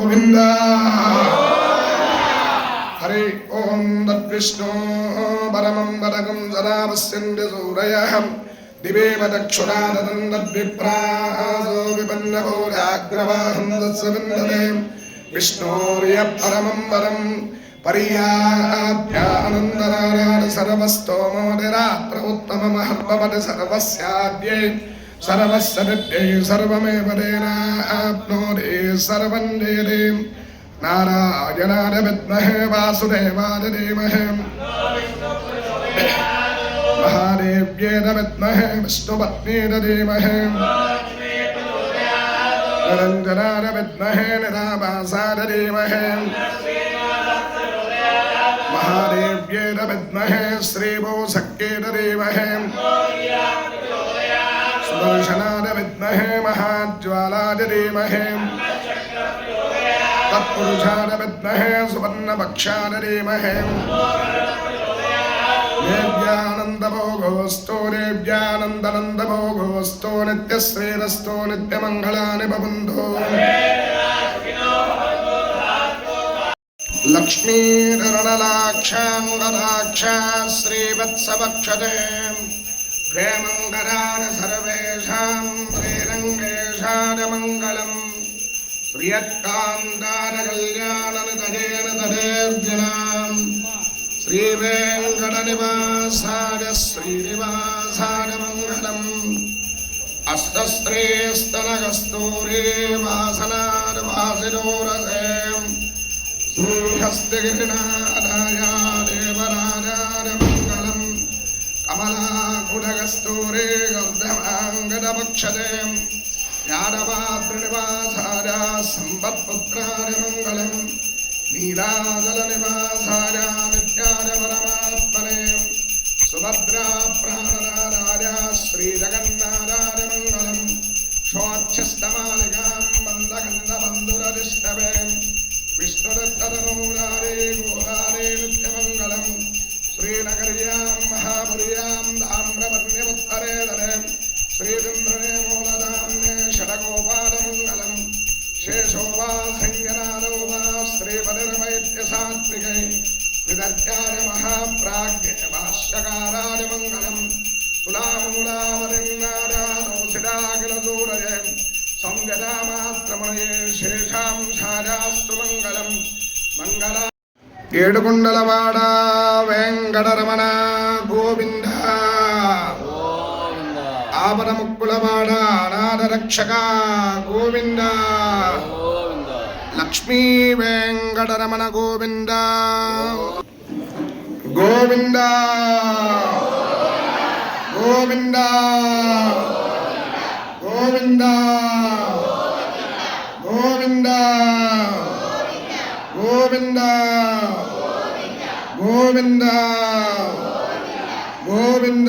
గోవింద హరి ఓం తద్విష్ణు పరమం వరగం సదా పశ్యంతి సూరయహం दिवेव दक्षुणादन्दद्विप्रासो विपन्नवो व्याघ्रवाहं तत्सविन्दते विष्णोर्यपरमं वरं पर्याभ्यानन्दनारायण सर्वस्तोमोदिरात्र उत्तममहर्भवति सर्वस्याद्यै సర్వశరద్యై సర్వమేవేనాప్నోరే సర్వం దేదే నారాయణాయ విద్మహే వాసుదేవాయ ధీమహే మహాదేవ్యేన విద్మహే విష్ణుపత్నేన ధీమహే నిరంజనాయ విద్మహే నిరాభాసాయ ధీమహే విద్మహే శ్రీభూసక్యేన ధీమహే सुदर्शनाद विद्महे महाज्वालाद धीमहे तत्पुरुषाद विद्महे सुवर्णपक्षाद धीमहे देव्यानन्दभोगोऽस्तु देव्यानन्दनन्दभोगोऽस्तु नित्यश्रेरस्तु नित्यमङ्गलानि बबन्धो लक्ष्मीरणलाक्षाङ्गदाक्षा श्रीवत्सवक्षते श्रेयमङ्गलाय सर्वेषां श्रीरङ्गेशानमङ्गलम् प्रियत्कान्तारकल्याणनिधयेन तदेर्जनाम् श्रीवेङ्कटनिवासाय श्रीनिवासाय मङ्गलम् अष्टस्त्रेस्तनकस्तूरे वासनार्वासिनोरसे सूर्यस्तिगिरिनादाय సహస్రార మంగళం నీలాచల నివాసాయ నిత్యాయ పరమాత్మనే సుభద్రా ప్రాణనారాయ శ్రీజగన్నారాయ మంగళం షోక్షస్తమాలికాం మందగంధబంధురరిష్టవే విష్ణురత్తనూరారే ఘోరారే నిత్యమంగళం శ్రీనగర్యాం మహాపుర్యాం దామ్రవర్ణ్యముత్తరే శ్రీచంద్రనే మూలధాన్యే షడగోపాలము ശേഷോ വാ സഞ്ജനാനോ വാ ശ്രീപതിരമൈത്യസാത്വികൈ വിദർഗ്യായ മഹാപ്രാജ്ഞ ഭാഷ്യകാരായ മംഗളം തുലാമൂലാമതിന്നാരാതോസിരാകിലദൂരയ സംഗതാമാത്രമണയേ ശേഷാം ശാരാസ്തു മംഗളം മംഗള ഏടുകുണ്ടലവാട വെങ്കടരമണ ഗോവിന്ദ గోవింద ఆపద ముక్కులవాడ అనాథ రక్షక గోవింద గోవింద లక్ష్మీ వెంకటరమణ గోవింద గోవింద గోవింద గోవింద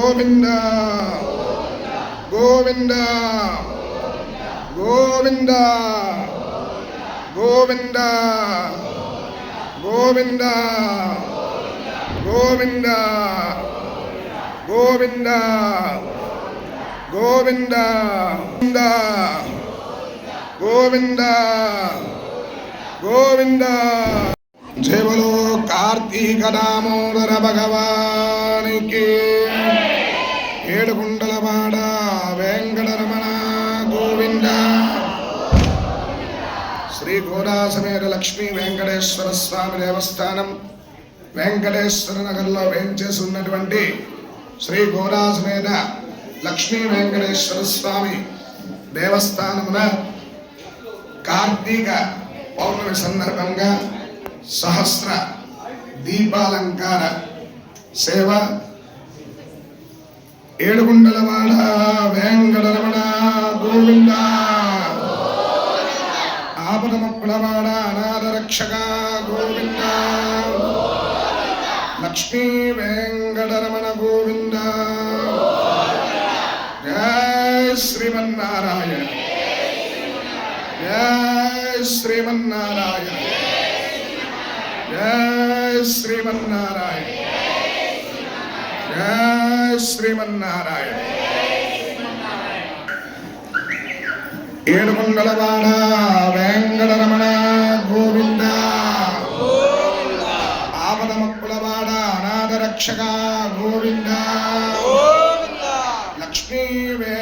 గోవింద గోవింద గోవింద గోవింద గోవింద గోవింద గోవింద గోవింద గోవింద గోవింద గోవింద గోవింద కార్తీక దామోదర భగవ శ్రీ లక్ష్మీ వెంకటేశ్వర స్వామి దేవస్థానం వెంకటేశ్వర నగర్లో వేయించేసి ఉన్నటువంటి శ్రీ గోదాసమేత లక్ష్మీ వెంకటేశ్వర స్వామి దేవస్థానమున కార్తీక పౌర్ణమి సందర్భంగా సహస్ర దీపాలంకార సేవ. ఏడుగుండలవాడ లక్ష్మీ వెంకటరమణ గోవింద జయ శ్రీమన్నారాయణ. జయ శ్రీమన్నారాయణ. జయ శ్రీమన్నారాయణ. జయ శ్రీమన్నారాయణ ఏడుకొండలవాడ అనాథ రక్షక గోవింద లక్ష్మీ వే